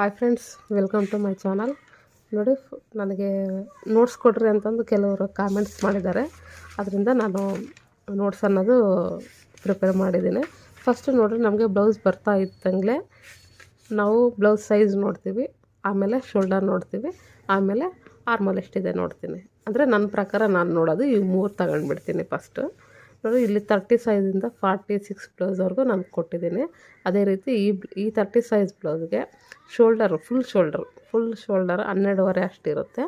Hi friends welcome to my channel ನೋಡಿ, ನನಗೆ notes ಕೊಡ್ರಿ ಅಂತಂದು ಕೆಲವರು ಕಾಮೆಂಟ್ಸ್ ಮಾಡಿದ್ದಾರೆ. ಅದರಿಂದ ನಾನು ನೋಟ್ಸ್ ಅನ್ನೋದು ಪ್ರಿಪೇರ್ ಮಾಡಿದ್ದೀನಿ. ಫಸ್ಟು ನೋಡಿರಿ, ನಮಗೆ ಬ್ಲೌಸ್ ಬರ್ತಾ ಇದ್ದಂಗೆ ನಾವು ಬ್ಲೌಸ್ ಸೈಜ್ ನೋಡ್ತೀವಿ, ಆಮೇಲೆ ಶೋಲ್ಡರ್ ನೋಡ್ತೀವಿ, ಆಮೇಲೆ ಆರ್ಮಲ್ ಎಷ್ಟಿದೆ ನೋಡ್ತೀನಿ. ಅಂದರೆ ನನ್ನ ಪ್ರಕಾರ ನಾನು ನೋಡೋದು ಈ ಮೂರು ತಗೊಂಡ್ಬಿಡ್ತೀನಿ ಫಸ್ಟು ನೋಡಿ ಇಲ್ಲಿ ತರ್ಟಿ ಸೈಜಿಂದ ಫಾರ್ಟಿ ಸಿಕ್ಸ್ ಬ್ಲೌಸ್ವರೆಗೂ ನಾನು ಕೊಟ್ಟಿದ್ದೀನಿ. ಅದೇ ರೀತಿ ಈ ಈ thirty size ಬ್ಲೌಸ್ಗೆ shoulder full shoulder full shoulder ಹನ್ನೆರಡುವರೆ ಅಷ್ಟಿರುತ್ತೆ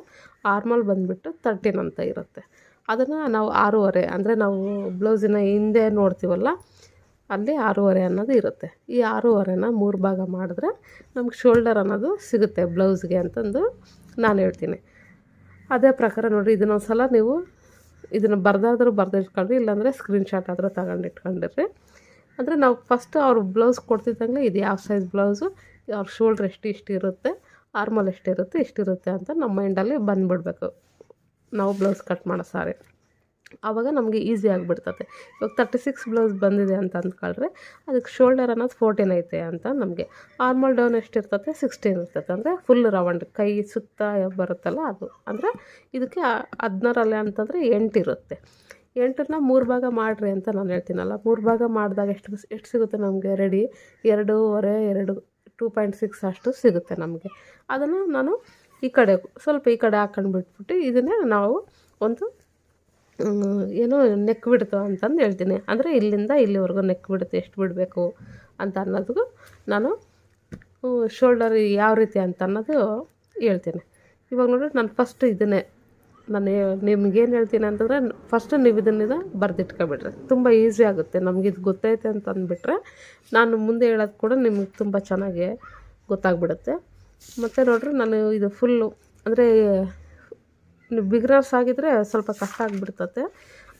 ಆರ್ಮಲ್ ಬಂದುಬಿಟ್ಟು ತರ್ಟೀನ್ ಅಂತ ಇರುತ್ತೆ. ಅದನ್ನು ನಾವು ಆರೂವರೆ, ಅಂದರೆ ನಾವು ಬ್ಲೌಸಿನ ಹಿಂದೆ ನೋಡ್ತೀವಲ್ಲ, ಅಲ್ಲಿ ಆರೂವರೆ ಅನ್ನೋದು ಇರುತ್ತೆ. ಈ ಆರೂವರೆನ ಮೂರು ಭಾಗ ಮಾಡಿದ್ರೆ ನಮ್ಗೆ ಶೋಲ್ಡರ್ ಅನ್ನೋದು ಸಿಗುತ್ತೆ ಬ್ಲೌಸ್ಗೆ ಅಂತಂದು ನಾನು ಹೇಳ್ತೀನಿ. ಅದೇ ಪ್ರಕಾರ ನೋಡಿರಿ ಇದನ್ನೊಂದು ಸಲ ನೀವು ಇದನ್ನು ಬರ್ದಾದ್ರೂ ಬರೆದಿಟ್ಕೊಳ್ರಿ ಇಲ್ಲಾಂದರೆ ಸ್ಕ್ರೀನ್ಶಾಟ್ ಆದರೂ ತಗೊಂಡು ಇಟ್ಕೊಂಡಿರ್ರಿ. ಅಂದರೆ ನಾವು ಫಸ್ಟ್ ಅವ್ರ ಬ್ಲೌಸ್ ಕೊಡ್ತಿದ್ದಂಗೆ ಇದು ಯಾವ ಸೈಜ್ ಬ್ಲೌಸು ಅವ್ರ ಶೋಲ್ಡ್ರ್ ಎಷ್ಟು ಇಷ್ಟು ಇರುತ್ತೆ ಆರ್ಮಲ್ ಎಷ್ಟಿರುತ್ತೆ ಇಷ್ಟಿರುತ್ತೆ ಅಂತ ನಮ್ಮ ಮೈಂಡಲ್ಲಿ ಬಂದುಬಿಡ್ಬೇಕು. ನಾವು ಬ್ಲೌಸ್ ಕಟ್ ಮಾಡೋ ಸಾರಿ. ಆವಾಗ ನಮಗೆ ಈಸಿ ಆಗಿಬಿಡ್ತದೆ. ಇವಾಗ ತರ್ಟಿ ಸಿಕ್ಸ್ ಬ್ಲೌಸ್ ಬಂದಿದೆ ಅಂತ ಅಂದ್ಕೊಳ್ರೆ, ಅದಕ್ಕೆ ಶೋಲ್ಡರ್ ಅನ್ನೋದು ಫೋರ್ಟೀನ್ ಐತೆ ಅಂತ ನಮಗೆ. ಆರ್ಮಲ್ ಡೌನ್ ಎಷ್ಟಿರ್ತದೆ? ಸಿಕ್ಸ್ಟೀನ್ ಇರ್ತದೆ. ಅಂದರೆ ಫುಲ್ ರೌಂಡ್ ಕೈ ಸುತ್ತ ಬರುತ್ತಲ್ಲ ಅದು. ಅಂದರೆ ಇದಕ್ಕೆ ಹದಿನಾರಲ್ಲೇ ಅಂತಂದರೆ ಎಂಟಿರುತ್ತೆ ಎಂಟನ್ನ ಮೂರು ಭಾಗ ಮಾಡಿರಿ ಅಂತ ನಾನು ಹೇಳ್ತೀನಲ್ಲ. ಮೂರು ಭಾಗ ಮಾಡಿದಾಗ ಎಷ್ಟು ಎಷ್ಟು ಸಿಗುತ್ತೆ ನಮಗೆ? ರೆಡಿ ಎರಡೂವರೆ, ಎರಡು ಟೂ ಪಾಯಿಂಟ್ ಸಿಕ್ಸ್ ಅಷ್ಟು ಸಿಗುತ್ತೆ ನಮಗೆ. ಅದನ್ನು ನಾನು ಈ ಕಡೆ ಸ್ವಲ್ಪ ಈ ಕಡೆ ಹಾಕೊಂಡು ಬಿಟ್ಬಿಟ್ಟು ಇದನ್ನೇ ನಾವು ಒಂದು ಏನು ನೆಕ್ ಬಿಡ್ತು ಅಂತಂದು ಹೇಳ್ತೀನಿ. ಅಂದರೆ ಇಲ್ಲಿಂದ ಇಲ್ಲಿವರೆಗೂ ನೆಕ್ ಬಿಡುತ್ತೆ, ಎಷ್ಟು ಬಿಡಬೇಕು ಅಂತ ಅನ್ನೋದಕ್ಕೂ ನಾನು ಶೋಲ್ಡರ್ ಯಾವ ರೀತಿ ಅಂತ ಅನ್ನೋದು ಹೇಳ್ತೀನಿ. ಇವಾಗ ನೋಡಿ ನಾನು ಫಸ್ಟ್ ಇದನ್ನೇ ನಾನು ನಿಮ್ಗೇನು ಹೇಳ್ತೀನಿ ಅಂತಂದರೆ ಫಸ್ಟ್ ನೀವು ಇದನ್ನಿದ ಬರೆದಿಟ್ಕೊಬಿಡ್ರಿ. ತುಂಬ ಈಸಿ ಆಗುತ್ತೆ. ನಮ್ಗೆ ಇದು ಗೊತ್ತೈತೆ ಅಂತ ಅಂದ್ಬಿಟ್ರೆ, ನಾನು ಮುಂದೆ ಹೇಳೋದು ಕೂಡ ನಿಮಗೆ ತುಂಬ ಚೆನ್ನಾಗಿ ಗೊತ್ತಾಗ್ಬಿಡುತ್ತೆ. ಮತ್ತು ನೋಡಿರಿ, ನಾನು ಇದು ಫುಲ್ಲು ಅಂದರೆ ನೀವು ಬಿಗ್ನರ್ಸ್ ಆಗಿದ್ದರೆ ಸ್ವಲ್ಪ ಕಷ್ಟ ಆಗಿಬಿಡ್ತತೆ.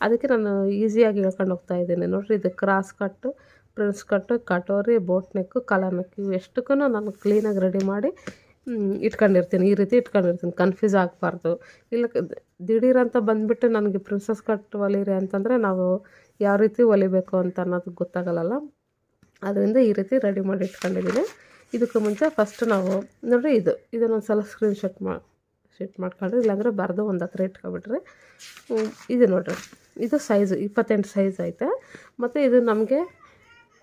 ಅದಕ್ಕೆ ನಾನು ಈಸಿಯಾಗಿ ಹೇಳ್ಕೊಂಡು ಹೋಗ್ತಾ ಇದ್ದೀನಿ. ನೋಡಿರಿ, ಇದು cross cut, prince cut, katori, boat neck, collar neck ಎಷ್ಟಕ್ಕೂ ನಾನು ಕ್ಲೀನಾಗಿ ರೆಡಿ ಮಾಡಿ ಇಟ್ಕೊಂಡಿರ್ತೀನಿ. ಈ ರೀತಿ ಇಟ್ಕೊಂಡಿರ್ತೀನಿ. ಕನ್ಫ್ಯೂಸ್ ಆಗಬಾರ್ದು. ಇಲ್ಲ, ದಿಢೀರ್ ದಿಢೀರಂತ ಬಂದುಬಿಟ್ಟು ನನಗೆ ಪ್ರಿನ್ಸಸ್ ಕಟ್ ಹೊಲಿರಿ ಅಂತಂದರೆ ನಾವು ಯಾವ ರೀತಿ ಹೊಲಿಬೇಕು ಅಂತ ಅನ್ನೋದು ಗೊತ್ತಾಗಲ್ಲ ಅದರಿಂದ ಈ ರೀತಿ ರೆಡಿ ಮಾಡಿ ಇಟ್ಕೊಂಡಿದ್ದೀನಿ. ಇದಕ್ಕೆ ಮುಂಚೆ ಫಸ್ಟ್ ನಾವು, ನೋಡಿರಿ, ಇದು ಇದನ್ನೊಂದು ಸಲ ಸ್ಕ್ರೀನ್ಶಾಟ್ ಮಾ ಶೀಟ್ ಮಾಡ್ಕೊಳ್ರಿ ಇಲ್ಲಾಂದರೆ ಬರೆದು ಒಂದು ಹತ್ರ ಇಟ್ಕೊಬಿಟ್ರಿ. ಇದು ನೋಡಿರಿ. ಇದು ಸೈಜು ಇಪ್ಪತ್ತೆಂಟು ಸೈಜ್ ಐತೆ. ಮತ್ತು ಇದು ನಮಗೆ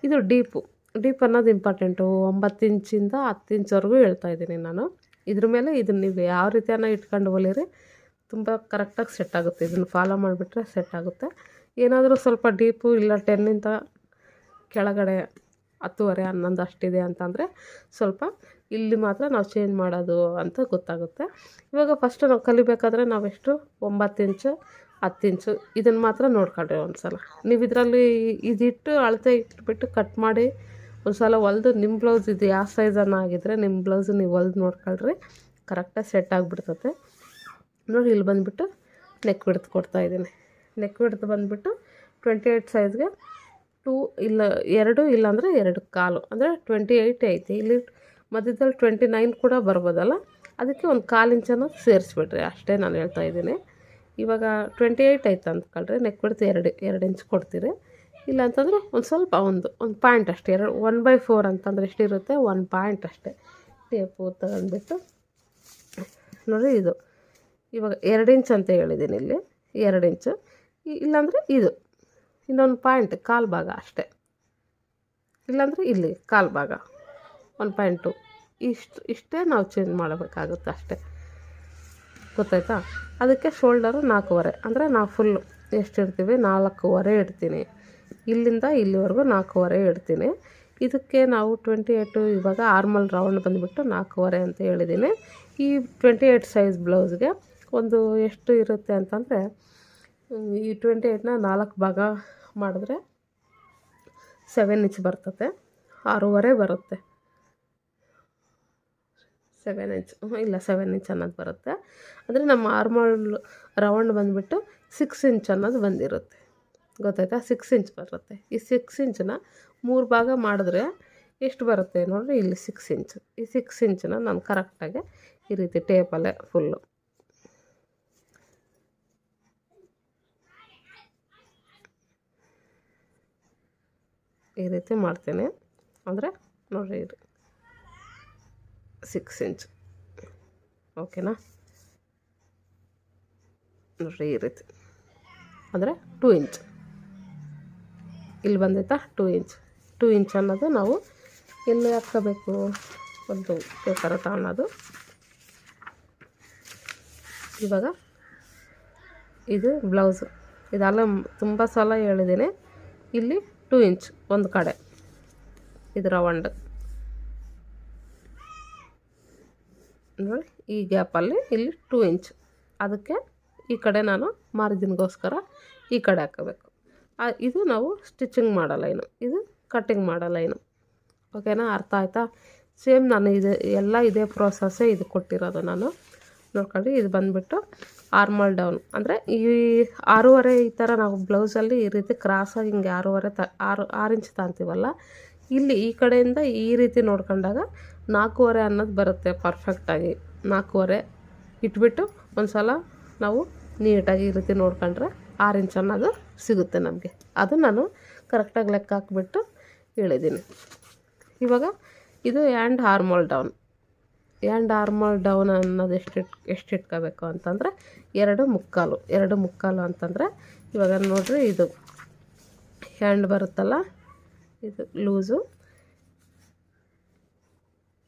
ಇದು ಡೀಪು ಡೀಪ್ ಅನ್ನೋದು ಇಂಪಾರ್ಟೆಂಟು ಒಂಬತ್ತು ಇಂಚಿಂದ ಹತ್ತು ಇಂಚ್ವರೆಗೂ ಹೇಳ್ತಾ ಇದ್ದೀನಿ ನಾನು. ಇದ್ರ ಮೇಲೆ ಇದನ್ನು ನೀವು ಯಾವ ರೀತಿಯನ್ನು ಇಟ್ಕೊಂಡು ಹೊಲಿರಿ ತುಂಬ ಕರೆಕ್ಟಾಗಿ ಸೆಟ್ ಆಗುತ್ತೆ. ಇದನ್ನು ಫಾಲೋ ಮಾಡಿಬಿಟ್ರೆ ಸೆಟ್ ಆಗುತ್ತೆ. ಏನಾದರೂ ಸ್ವಲ್ಪ ಡೀಪು ಇಲ್ಲ ಟೆನ್ನಿಂದ ಕೆಳಗಡೆ ಹತ್ತುವರೆ, ಹನ್ನೊಂದು ಅಷ್ಟಿದೆ ಅಂತಂದರೆ ಸ್ವಲ್ಪ ಇಲ್ಲಿ ಮಾತ್ರ ನಾವು ಚೇಂಜ್ ಮಾಡೋದು ಅಂತ ಗೊತ್ತಾಗುತ್ತೆ. ಇವಾಗ ಫಸ್ಟು ನಾವು ಕಲಿಬೇಕಾದ್ರೆ ನಾವೆಷ್ಟು ಒಂಬತ್ತು ಇಂಚು, ಹತ್ತು ಇಂಚು ಇದನ್ನು ಮಾತ್ರ ನೋಡ್ಕೊಳ್ರಿ ಒಂದು ಸಲ ನೀವು ಇದರಲ್ಲಿ ಇದಿಟ್ಟು ಅಳತೆ ಇಟ್ಬಿಟ್ಟು ಕಟ್ ಮಾಡಿ ಒಂದು ಸಲ ಹೊಲ್ದು ನಿಮ್ಮ ಬ್ಲೌಸ್ ಇದು ಯಾವ ಸೈಜನ್ನು ಆಗಿದ್ರೆ ನಿಮ್ಮ ಬ್ಲೌಸ್ ನೀವು ಹೊಲ್ದು ನೋಡ್ಕೊಳ್ರಿ. ಕರೆಕ್ಟಾಗಿ ಸೆಟ್ ಆಗಿಬಿಡ್ತತೆ. ನೋಡಿ ಇಲ್ಲಿ ಬಂದುಬಿಟ್ಟು ನೆಕ್ ಕೊಡ್ತಾ ಇದ್ದೀನಿ. ನೆಕ್ ಬಿಡ್ತು ಬಂದುಬಿಟ್ಟು ಟ್ವೆಂಟಿ ಏಯ್ಟ್ ಸೈಜ್ಗೆ ಟೂ ಇಲ್ಲ, ಎರಡು ಇಲ್ಲಾಂದರೆ ಎರಡು ಕಾಲು. ಅಂದರೆ ಟ್ವೆಂಟಿ ಏಯ್ಟ್ ಐತಿ. ಇಲ್ಲಿ ಮಧ್ಯದಲ್ಲಿ ಟ್ವೆಂಟಿ ನೈನ್ ಕೂಡ ಬರ್ಬೋದಲ್ಲ? ಅದಕ್ಕೆ ಒಂದು ಕಾಲು ಇಂಚನ್ನು ಸೇರಿಸ್ಬಿಡ್ರಿ, ಅಷ್ಟೇ ನಾನು ಹೇಳ್ತಾ ಇದ್ದೀನಿ. ಇವಾಗ ಟ್ವೆಂಟಿ ಏಯ್ಟ್ ಆಯ್ತು ಅಂದ್ಕೊಳ್ರಿ ನೆಕ್ ಬಿಡ್ತು ಎರಡು ಎರಡು ಇಂಚ್ ಕೊಡ್ತೀರಿ. ಇಲ್ಲ ಅಂತಂದರೆ ಒಂದು ಸ್ವಲ್ಪ ಒಂದು ಒಂದು ಪಾಯಿಂಟ್ ಅಷ್ಟೇ, ಎರಡು ಒನ್ ಬೈ ಫೋರ್ ಅಂತಂದ್ರೆ ಎಷ್ಟಿರುತ್ತೆ? ಒನ್ ಪಾಯಿಂಟ್ ಅಷ್ಟೇ. ಟೇಪು ತಗೊಂಡ್ಬಿಟ್ಟು, ನೋಡಿ ಇದು. ಇವಾಗ ಎರಡು ಇಂಚ್ ಅಂತ ಹೇಳಿದ್ದೀನಿ ಇಲ್ಲಿ, ಎರಡು ಇಂಚು ಇಲ್ಲಾಂದರೆ ಇದು. ಇನ್ನೊಂದು ಪಾಯಿಂಟ್ ಕಾಲು ಭಾಗ ಅಷ್ಟೇ. ಇಲ್ಲಾಂದರೆ ಇಲ್ಲಿ, ಕಾಲು ಭಾಗ. One point. ಟು ಇಷ್ಟು, ಇಷ್ಟೇ ನಾವು ಚೇಂಜ್ ಮಾಡಬೇಕಾಗುತ್ತೆ ಅಷ್ಟೇ. ಗೊತ್ತಾಯ್ತಾ? ಅದಕ್ಕೆ ಶೋಲ್ಡರು ನಾಲ್ಕೂವರೆ. ಅಂದರೆ ನಾವು ಫುಲ್ಲು ಎಷ್ಟು ಇಡ್ತೀವಿ? ನಾಲ್ಕೂವರೆ ಇಡ್ತೀನಿ. ಇಲ್ಲಿಂದ ಇಲ್ಲಿವರೆಗೂ ನಾಲ್ಕೂವರೆ ಇಡ್ತೀನಿ. ಇದಕ್ಕೆ ನಾವು ಟ್ವೆಂಟಿ ಏಯ್ಟು ಇವಾಗ ಆರ್ಮಲ್ ರೌಂಡ್ ಬಂದುಬಿಟ್ಟು ನಾಲ್ಕೂವರೆ ಅಂತ ಹೇಳಿದ್ದೀನಿ. ಈ ಟ್ವೆಂಟಿ ಏಯ್ಟ್ ಸೈಜ್ ಬ್ಲೌಸ್ಗೆ ಒಂದು ಎಷ್ಟು ಇರುತ್ತೆ ಅಂತಂದರೆ, ಈ ಟ್ವೆಂಟಿ ಏಯ್ಟ್ನ ನಾಲ್ಕು ಭಾಗ ಮಾಡಿದ್ರೆ ಸೆವೆನ್ ಇಂಚ್ ಬರ್ತದೆ ಆರೂವರೆ ಬರುತ್ತೆ. ಸೆವೆನ್ ಇಂಚ್ ಇಲ್ಲ ಸೆವೆನ್ ಇಂಚ್ ಅನ್ನೋದು ಬರುತ್ತೆ. ಅಂದರೆ ನಮ್ಮ ಆರ್ಮಲ್ ರೌಂಡ್ ಬಂದುಬಿಟ್ಟು ಸಿಕ್ಸ್ ಇಂಚ್ ಅನ್ನೋದು ಬಂದಿರುತ್ತೆ. ಗೊತ್ತಾಯ್ತಾ? ಸಿಕ್ಸ್ ಇಂಚ್ ಬರುತ್ತೆ. ಈ ಸಿಕ್ಸ್ ಇಂಚನ್ನ ಮೂರು ಭಾಗ ಮಾಡಿದ್ರೆ ಎಷ್ಟು ಬರುತ್ತೆ ನೋಡಿರಿ? ಇಲ್ಲಿ ಸಿಕ್ಸ್ ಇಂಚ್ ಈ ಸಿಕ್ಸ್ ಇಂಚನ್ನ ನಾನು ಕರೆಕ್ಟಾಗಿ ಈ ರೀತಿ ಟೇಪಲ್ಲೇ ಫುಲ್ಲು ಈ ರೀತಿ ಮಾಡ್ತೀನಿ. ಅಂದರೆ ನೋಡಿರಿ ಸಿಕ್ಸ್ ಇಂಚ್ ಓಕೆನಾ ನೋಡ್ರಿ ಈ ರೀತಿ. ಅಂದರೆ ಟೂ ಇಂಚ್ ಇಲ್ಲಿ ಬಂದಿತ್ತಾ ಟೂ ಇಂಚ್ ಟೂ ಇಂಚ್ ಅನ್ನೋದು ನಾವು ಎಲ್ಲಿ ಹಾಕ್ಕೋಬೇಕು? ಒಂದು ಪೇಪರ್ ತಗೊಳ್ಳೋದು ಇವಾಗ ಇದು ಬ್ಲೌಸು ಇದೆಲ್ಲ ತುಂಬ ಸಲ ಹೇಳಿದ್ದೀನಿ. ಇಲ್ಲಿ ಟೂ ಇಂಚ್ ಒಂದು ಕಡೆ. ಇದು ರವಂಡ್ ನೋಡಿ ಈ ಗ್ಯಾಪಲ್ಲಿ ಇಲ್ಲಿ ಟೂ ಇಂಚ್ ಅದಕ್ಕೆ ಈ ಕಡೆ ನಾನು ಮಾರ್ಜಿನ್ಗೋಸ್ಕರ ಈ ಕಡೆ ಹಾಕೋಬೇಕು. ಇದು ನಾವು ಸ್ಟಿಚಿಂಗ್ ಮಾಡೋಲ್ಲ ಏನು ಇದು ಕಟ್ಟಿಂಗ್ ಮಾಡೋ ಲೈನು ಓಕೆನಾ ಅರ್ಥ ಆಯಿತಾ? ಸೇಮ್ ನಾನು ಇದು, ಎಲ್ಲ ಇದೇ ಪ್ರೋಸೆಸ್ಸೇ ಇದು ಕೊಟ್ಟಿರೋದು ನಾನು. ನೋಡ್ಕೊಂಡು ಇದು ಬಂದುಬಿಟ್ಟು ಆರ್ಮಲ್ ಡೌನ್ ಅಂದರೆ ಈ ಆರೂವರೆ ಈ ಥರ ನಾವು ಬ್ಲೌಸಲ್ಲಿ ಈ ರೀತಿ ಕ್ರಾಸಾಗಿ ಹಿಂಗೆ ಆರೂವರೆ ತ, ಆರು ಆರು ಇಂಚ್ ತಾಂತೀವಲ್ಲ, ಇಲ್ಲಿ ಈ ಕಡೆಯಿಂದ ಈ ರೀತಿ ನೋಡ್ಕೊಂಡಾಗ ನಾಲ್ಕೂವರೆ ಅನ್ನೋದು ಬರುತ್ತೆ ಪರ್ಫೆಕ್ಟಾಗಿ ನಾಲ್ಕೂವರೆ ಇಟ್ಬಿಟ್ಟು ಒಂದು ಸಲ ನಾವು ನೀಟಾಗಿ ಈ ರೀತಿ ನೋಡ್ಕೊಂಡ್ರೆ ಆರು ಇಂಚ್ ಅನ್ನೋದು ಸಿಗುತ್ತೆ ನಮಗೆ. ಅದು ನಾನು ಕರೆಕ್ಟಾಗಿ ಲೆಕ್ಕ ಹಾಕ್ಬಿಟ್ಟು ಹೇಳಿದ್ದೀನಿ ಇವಾಗ ಇದು and armhole down and armhole down ಅನ್ನೋದು ಎಷ್ಟು ಇಟ್, ಎಷ್ಟು ಇಟ್ಕೋಬೇಕು ಅಂತಂದರೆ ಎರಡು ಮುಕ್ಕಾಲು ಎರಡು ಮುಕ್ಕಾಲು ಅಂತಂದರೆ ಇವಾಗ ನೋಡಿರಿ ಇದು. ಹ್ಯಾಂಡ್ ಬರುತ್ತಲ್ಲ, ಇದು ಲೂಸು.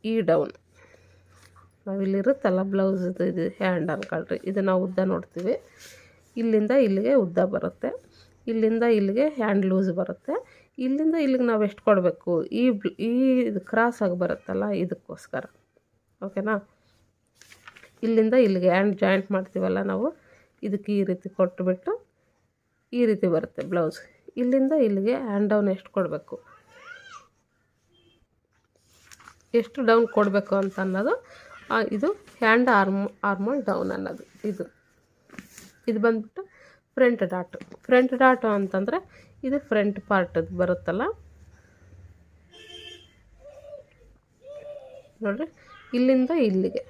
ಈ ಡೌನ್. ನಾವಿಲ್ಲಿರುತ್ತಲ್ಲ ಬ್ಲೌಸ್ ಇದು ಹ್ಯಾಂಡ್ ಅನ್ಕೊಳ್ರಿ ಇದು ನಾವು ಉದ್ದ ನೋಡ್ತೀವಿ. ಇಲ್ಲಿಂದ ಇಲ್ಲಿಗೆ ಉದ್ದ ಬರುತ್ತೆ. ಇಲ್ಲಿಂದ ಇಲ್ಲಿಗೆ ಹ್ಯಾಂಡ್ ಲೂಸ್ ಬರುತ್ತೆ. ಇಲ್ಲಿಂದ ಇಲ್ಲಿಗೆ ನಾವು ಎಷ್ಟು ಕೊಡಬೇಕು? ಈ ಈ ಇದು ಆಗಿ ಬರುತ್ತಲ್ಲ, ಇದಕ್ಕೋಸ್ಕರ. ಓಕೆನಾ ಇಲ್ಲಿಂದ ಇಲ್ಲಿಗೆ ಹ್ಯಾಂಡ್ ಜಾಯಿಂಟ್ ಮಾಡ್ತೀವಲ್ಲ ನಾವು, ಇದಕ್ಕೆ ಈ ರೀತಿ ಕೊಟ್ಟುಬಿಟ್ಟು ಈ ರೀತಿ ಬರುತ್ತೆ ಬ್ಲೌಸ್. ಇಲ್ಲಿಂದ ಇಲ್ಲಿಗೆ ಹ್ಯಾಂಡ್ ಡೌನ್ ಎಷ್ಟು ಕೊಡಬೇಕು? ಎಷ್ಟು ಡೌನ್ ಕೊಡಬೇಕು ಅಂತ ಅನ್ನೋದು ಇದು ಹ್ಯಾಂಡ್ ಆರ್ಮ್ ಆರ್ಮಲ್ ಡೌನ್ ಅನ್ನೋದು ಇದು. ಇದು ಬಂದ್ಬಿಟ್ಟು ಫ್ರಂಟ್ ಡಾಟು. ಫ್ರಂಟ್ ಡಾಟು ಅಂತಂದರೆ ಇದು ಫ್ರಂಟ್ ಪಾರ್ಟ್ ಬರುತ್ತಲ್ಲ. ನೋಡ್ರಿ, ಇಲ್ಲಿಂದ ಇಲ್ಲಿಗೆ.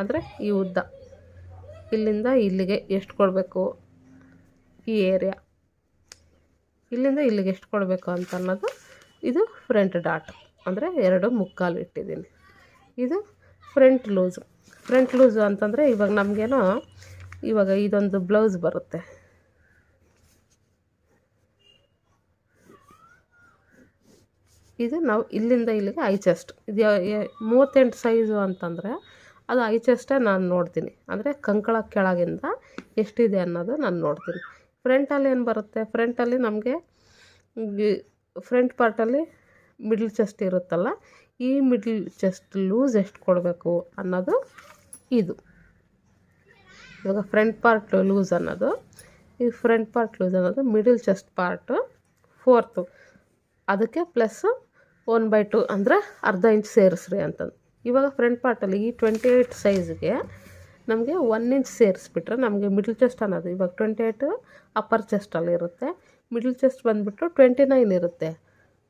ಅಂದರೆ ಈ ಉದ್ದ. ಇಲ್ಲಿಂದ ಇಲ್ಲಿಗೆ ಎಷ್ಟು ಕೊಡಬೇಕು? ಈ ಏರಿಯಾ. ಇಲ್ಲಿಂದ ಇಲ್ಲಿಗೆ ಎಷ್ಟು ಕೊಡಬೇಕು ಅಂತ ಅನ್ನೋದು ಇದು ಫ್ರಂಟ್ ಡಾಟ್. ಅಂದರೆ ಎರಡು ಮುಕ್ಕಾಲು ಇಟ್ಟಿದ್ದೀನಿ. ಇದು ಫ್ರಂಟ್ ಲೂಸು. ಫ್ರಂಟ್ ಲೂಸು ಅಂತಂದರೆ ಇವಾಗ ನಮಗೇನೋ ಇವಾಗ ಇದೊಂದು ಬ್ಲೌಸ್ ಬರುತ್ತೆ. ಇದು ನಾವು ಇಲ್ಲಿಂದ ಇಲ್ಲಿಗೆ ಐ ಚೆಸ್ಟ್. ಇದು ಮೂವತ್ತೆಂಟು ಸೈಜು ಅಂತಂದರೆ ಅದು ಐ ಚೆಸ್ಟೇ ನಾನು ನೋಡ್ತೀನಿ. ಅಂದರೆ ಕಂಕಳ ಕೆಳಗಿಂದ ಎಷ್ಟಿದೆ ಅನ್ನೋದು ನಾನು ನೋಡ್ತೀನಿ. ಫ್ರಂಟಲ್ಲಿ ಏನು ಬರುತ್ತೆ? ಫ್ರಂಟಲ್ಲಿ ನಮಗೆ ಫ್ರಂಟ್ ಪಾರ್ಟಲ್ಲಿ ಮಿಡ್ಲ್ ಚೆಸ್ಟ್ ಇರುತ್ತಲ್ಲ, ಈ ಮಿಡ್ಲ್ ಚೆಸ್ಟ್ ಲೂಸ್ ಎಷ್ಟು ಕೊಡಬೇಕು ಅನ್ನೋದು ಇದು. ಇವಾಗ ಫ್ರಂಟ್ ಪಾರ್ಟ್ ಲೂಸ್ ಅನ್ನೋದು, ಈ ಫ್ರಂಟ್ ಪಾರ್ಟ್ ಲೂಸ್ ಅನ್ನೋದು ಮಿಡಲ್ ಚೆಸ್ಟ್ ಪಾರ್ಟು ಫೋರ್ತು ಅದಕ್ಕೆ ಪ್ಲಸ್ ಒನ್ ಬೈ ಟು ಅಂದರೆ ಅರ್ಧ ಇಂಚ್ ಸೇರಿಸ್ರಿ ಅಂತಂದು. ಇವಾಗ ಫ್ರಂಟ್ ಪಾರ್ಟಲ್ಲಿ ಈ ಟ್ವೆಂಟಿ ಏಯ್ಟ್ ಸೈಜ್ಗೆ ನಮಗೆ ಒನ್ ಇಂಚ್ ಸೇರಿಸ್ಬಿಟ್ರೆ ನಮಗೆ ಮಿಡ್ಲ್ ಚೆಸ್ಟ್ ಅನ್ನೋದು, ಇವಾಗ ಟ್ವೆಂಟಿ ಏಯ್ಟು ಅಪ್ಪರ್ ಚೆಸ್ಟಲ್ಲಿ ಇರುತ್ತೆ. ಮಿಡ್ಲ್ ಚೆಸ್ಟ್ ಬಂದುಬಿಟ್ಟು ಟ್ವೆಂಟಿ ನೈನ್ ಇರುತ್ತೆ.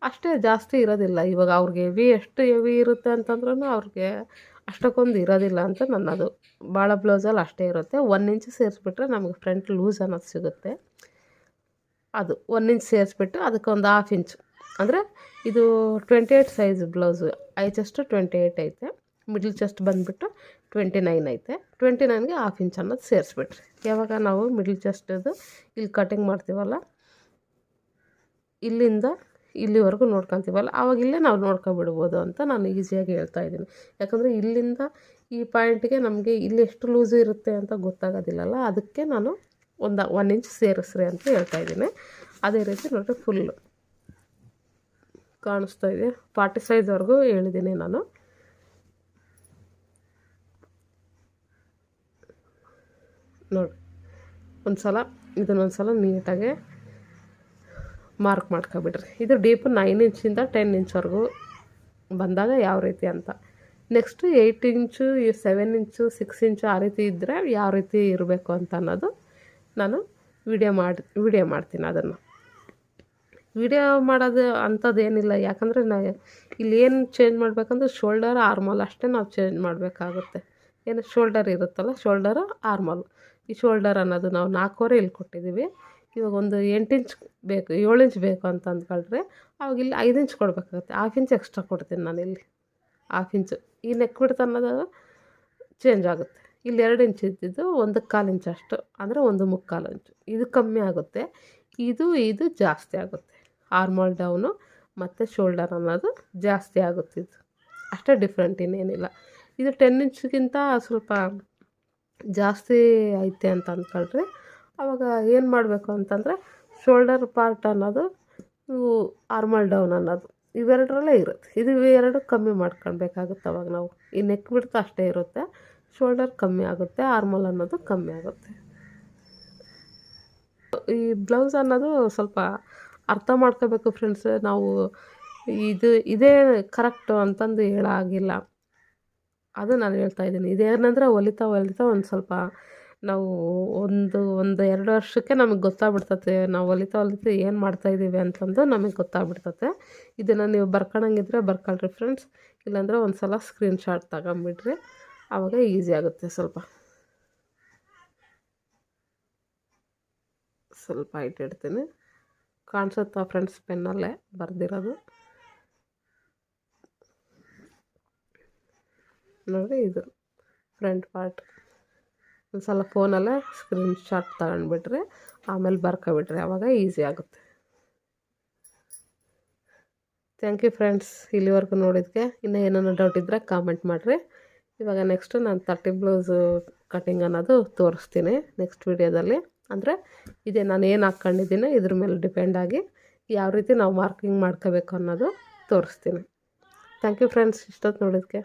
ಅಷ್ಟೇ ಜಾಸ್ತಿ ಇರೋದಿಲ್ಲ. ಇವಾಗ ಅವ್ರಿಗೆ ಹೆವಿ ಎಷ್ಟು ಹೆವಿ ಇರುತ್ತೆ ಅಂತಂದ್ರೂ ಅವ್ರಿಗೆ ಅಷ್ಟಕ್ಕೊಂದು ಇರೋದಿಲ್ಲ ಅಂತ ನನ್ನದು. ಭಾಳ ಬ್ಲೌಸಲ್ಲಿ ಅಷ್ಟೇ ಇರುತ್ತೆ. ಒನ್ ಇಂಚ್ ಸೇರಿಸ್ಬಿಟ್ರೆ ನಮಗೆ ಫ್ರಂಟ್ ಲೂಸ್ ಅನ್ನೋದು ಸಿಗುತ್ತೆ. ಅದು ಒನ್ ಇಂಚ್ ಸೇರಿಸ್ಬಿಟ್ಟು ಅದಕ್ಕೆ ಒಂದು ಹಾಫ್ ಇಂಚ್ ಅಂದರೆ ಇದು ಟ್ವೆಂಟಿ ಏಯ್ಟ್ ಸೈಜ್ ಬ್ಲೌಸು ಐ ಚೆಸ್ಟು ಟ್ವೆಂಟಿ ಏಯ್ಟ್ ಐತೆ. ಮಿಡ್ಲ್ ಚೆಸ್ಟ್ ಬಂದುಬಿಟ್ಟು ಟ್ವೆಂಟಿ ನೈನ್ ಐತೆ. ಟ್ವೆಂಟಿ ನೈನ್ಗೆ ಹಾಫ್ ಇಂಚ್ ಅನ್ನೋದು ಸೇರಿಸ್ಬಿಟ್ರಿ. ಯಾವಾಗ ನಾವು ಮಿಡ್ಲ್ ಚೆಸ್ಟದು ಇಲ್ಲಿ ಕಟಿಂಗ್ ಮಾಡ್ತೀವಲ್ಲ, ಇಲ್ಲಿಂದ ಇಲ್ಲಿವರೆಗೂ ನೋಡ್ಕೊತೀವಲ್ಲ ಆವಾಗ ಇಲ್ಲೇ ನಾವು ನೋಡ್ಕೊಬಿಡ್ಬೋದು ಅಂತ ನಾನು ಈಸಿಯಾಗಿ ಹೇಳ್ತಾ ಇದ್ದೀನಿ. ಯಾಕಂದರೆ ಇಲ್ಲಿಂದ ಈ ಪಾಯಿಂಟ್ಗೆ ನಮಗೆ ಇಲ್ಲಿ ಎಷ್ಟು ಲೂಸು ಇರುತ್ತೆ ಅಂತ ಗೊತ್ತಾಗೋದಿಲ್ಲಲ್ಲ, ಅದಕ್ಕೆ ನಾನು ಒಂದು ಒನ್ ಇಂಚ್ ಸೇರಿಸ್ರಿ ಅಂತ ಹೇಳ್ತಾ ಇದ್ದೀನಿ. ಅದೇ ರೀತಿ ನೋಡಿರಿ ಫುಲ್ಲು ಕಾಣಿಸ್ತಾ ಇದೆ. ಫಾರ್ಟಿ ಸೈಜ್ವರೆಗೂ ಹೇಳಿದ್ದೀನಿ ನಾನು. ನೋಡಿ ಒಂದು ಸಲ ಇದನ್ನೊಂದು ಸಲ ನೀಟಾಗಿ ಮಾರ್ಕ್ ಮಾಡ್ಕೊಬಿಡ್ರಿ ಇದು ಡೀಪ್ ನೈನ್ ಇಂಚಿಂದ ಟೆನ್ ಇಂಚ್ವರೆಗೂ ಬಂದಾಗ ಯಾವ ರೀತಿ ಅಂತ. Next eight inch seven inch six inch ಆ ರೀತಿ ಇದ್ದರೆ ಯಾವ ರೀತಿ ಇರಬೇಕು ಅಂತ ಅನ್ನೋದು ನಾನು ವಿಡಿಯೋ ಮಾಡಿ ವಿಡಿಯೋ ಮಾಡ್ತೀನಿ ಅದನ್ನು. ವಿಡಿಯೋ ಮಾಡೋದು ಅಂಥದ್ದು ಏನಿಲ್ಲ. ಯಾಕಂದರೆ ನಾ ಇಲ್ಲಿ ಏನು ಚೇಂಜ್ ಮಾಡಬೇಕಂದ್ರೆ ಶೋಲ್ಡರ್ ಆರ್ಮಲ್ ಅಷ್ಟೇ ನಾವು ಚೇಂಜ್ ಮಾಡಬೇಕಾಗುತ್ತೆ. ಏನು ಶೋಲ್ಡರ್ ಇರುತ್ತಲ್ಲ ಶೋಲ್ಡರ್ ಆರ್ಮಲ್ ಈ ಶೋಲ್ಡರ್ ಅನ್ನೋದು ನಾವು ನಾಲ್ಕೂವರೆ ಇಲ್ಲಿ ಕೊಟ್ಟಿದ್ದೀವಿ. ಇವಾಗ ಒಂದು ಎಂಟು ಇಂಚ್ ಬೇಕು, ಏಳು ಇಂಚ್ ಬೇಕು ಅಂತ ಅಂದ್ಕೊಳ್ರೆ ಅವಾಗ ಇಲ್ಲಿ ಐದು ಇಂಚ್ ಕೊಡಬೇಕಾಗುತ್ತೆ. ಹಾಫ್ ಇಂಚ್ ಎಕ್ಸ್ಟ್ರಾ ಕೊಡ್ತೀನಿ ನಾನು ಇಲ್ಲಿ. ಹಾಫ್ ಇಂಚು ಈ ನೆಕ್ ಬಿಡ್ತು ಅನ್ನೋದು ಚೇಂಜ್ ಆಗುತ್ತೆ. ಇಲ್ಲಿ ಎರಡು ಇಂಚ್ ಇದ್ದಿದ್ದು ಒಂದು ಕಾಲು ಇಂಚ್ ಅಷ್ಟು, ಅಂದರೆ ಒಂದು ಮುಕ್ಕಾಲು ಇಂಚು. ಇದು ಕಮ್ಮಿ ಆಗುತ್ತೆ. ಇದು ಇದು ಜಾಸ್ತಿ ಆಗುತ್ತೆ. ಆರ್ಮಲ್ ಡೌನು ಮತ್ತು ಶೋಲ್ಡರ್ ಅನ್ನೋದು ಜಾಸ್ತಿ ಆಗುತ್ತೆ ಇದು. ಅಷ್ಟೇ ಡಿಫ್ರೆಂಟ್ ಇನ್ನೇನಿಲ್ಲ. ಇದು ಟೆನ್ ಇಂಚ್ಗಿಂತ ಸ್ವಲ್ಪ ಜಾಸ್ತಿ ಐತೆ ಅಂತ ಅಂದ್ಕೊಳ್ರಿ ಆವಾಗ ಏನು ಮಾಡಬೇಕು ಅಂತಂದರೆ ಶೋಲ್ಡರ್ ಪಾರ್ಟ್ ಅನ್ನೋದು ಆರ್ಮಲ್ ಡೌನ್ ಅನ್ನೋದು, ಇವೆರಡರಲ್ಲೇ ಇರುತ್ತೆ. ಇದು ಎರಡು ಕಮ್ಮಿ ಮಾಡ್ಕೊಳ್ಬೇಕಾಗುತ್ತೆ ಅವಾಗ ನಾವು. ಈ ನೆಕ್ ಬಿಡ್ತಾ ಅಷ್ಟೇ ಇರುತ್ತೆ ಶೋಲ್ಡರ್ ಕಮ್ಮಿ ಆಗುತ್ತೆ ಆರ್ಮಲ್ ಅನ್ನೋದು ಕಮ್ಮಿ ಆಗುತ್ತೆ. ಈ ಬ್ಲೌಸ್ ಅನ್ನೋದು ಸ್ವಲ್ಪ ಅರ್ಥ ಮಾಡ್ಕೋಬೇಕು ಫ್ರೆಂಡ್ಸ್ ನಾವು ಇದು, ಇದೇ ಕರೆಕ್ಟು ಅಂತಂದು ಹೇಳಾಗಿಲ್ಲ. ಅದು ನಾನು ಹೇಳ್ತಾ ಇದ್ದೀನಿ. ಇದೇನಂದರೆ ಹೊಲಿತಾ ಹೊಲಿತಾ ಒಂದು ಸ್ವಲ್ಪ ನಾವು ಒಂದು ಒಂದು ಎರಡು ವರ್ಷಕ್ಕೆ ನಮಗೆ ಗೊತ್ತಾಗ್ಬಿಡ್ತತೆ. ನಾವು ಹೊಲಿತಾ ಹೊಲಿತಾ ಏನು ಮಾಡ್ತಾಯಿದ್ದೀವಿ ಅಂತಂದು ನಮಗೆ ಗೊತ್ತಾಗ್ಬಿಡ್ತತೆ. ಇದನ್ನು ನೀವು ಬರ್ಕೊಳಂಗಿದ್ರೆ ಬರ್ಕೊಳ್ರಿ ಫ್ರೆಂಡ್ಸ್ ಇಲ್ಲಾಂದರೆ ಒಂದು ಸಲ ಸ್ಕ್ರೀನ್ಶಾಟ್ ತಗೊಂಬಿಡ್ರಿ. ಆವಾಗ ಈಸಿ ಆಗುತ್ತೆ ಸ್ವಲ್ಪ. ಸ್ವಲ್ಪ ಇಟ್ಟಿಡ್ತೀನಿ ಕಾಣಿಸುತ್ತಾ ಫ್ರೆಂಡ್ಸ್ ಪೆನ್ನಲ್ಲೇ ಬರೆದಿರೋದು. ನೋಡಿ ಇದು ಫ್ರಂಟ್ ಪಾರ್ಟ್ ಒಂದು ಸಲ ಫೋನಲ್ಲೇ ಸ್ಕ್ರೀನ್ ಶಾಟ್ ತಗೊಂಡ್ಬಿಟ್ರೆ ಆಮೇಲೆ ಬರ್ಕೊಬಿಟ್ರೆ ಆವಾಗ ಈಸಿ ಆಗುತ್ತೆ. ಥ್ಯಾಂಕ್ ಯು ಫ್ರೆಂಡ್ಸ್ ಇಲ್ಲಿವರೆಗೂ ನೋಡಿದ್ಕೆ. ಇನ್ನೂ ಏನೇನೋ ಡೌಟ್ ಇದ್ದರೆ ಕಾಮೆಂಟ್ ಮಾಡಿರಿ. ಇವಾಗ ನೆಕ್ಸ್ಟು ನಾನು ತರ್ಟಿ ಬ್ಲೌಸು ಕಟಿಂಗ್ ಅನ್ನೋದು ತೋರಿಸ್ತೀನಿ ನೆಕ್ಸ್ಟ್ ವೀಡಿಯೋದಲ್ಲಿ ಅಂದರೆ ಇದೇ, ನಾನು ಏನು ಹಾಕ್ಕೊಂಡಿದ್ದೀನಿ ಇದ್ರ ಮೇಲೆ ಡಿಪೆಂಡ್ ಆಗಿ ಯಾವ ರೀತಿ ನಾವು ಮಾರ್ಕಿಂಗ್ ಮಾಡ್ಕೋಬೇಕು ಅನ್ನೋದು ತೋರಿಸ್ತೀನಿ. ಥ್ಯಾಂಕ್ ಯು ಫ್ರೆಂಡ್ಸ್ ಇಷ್ಟೊತ್ತು ನೋಡಿದ್ದಕ್ಕೆ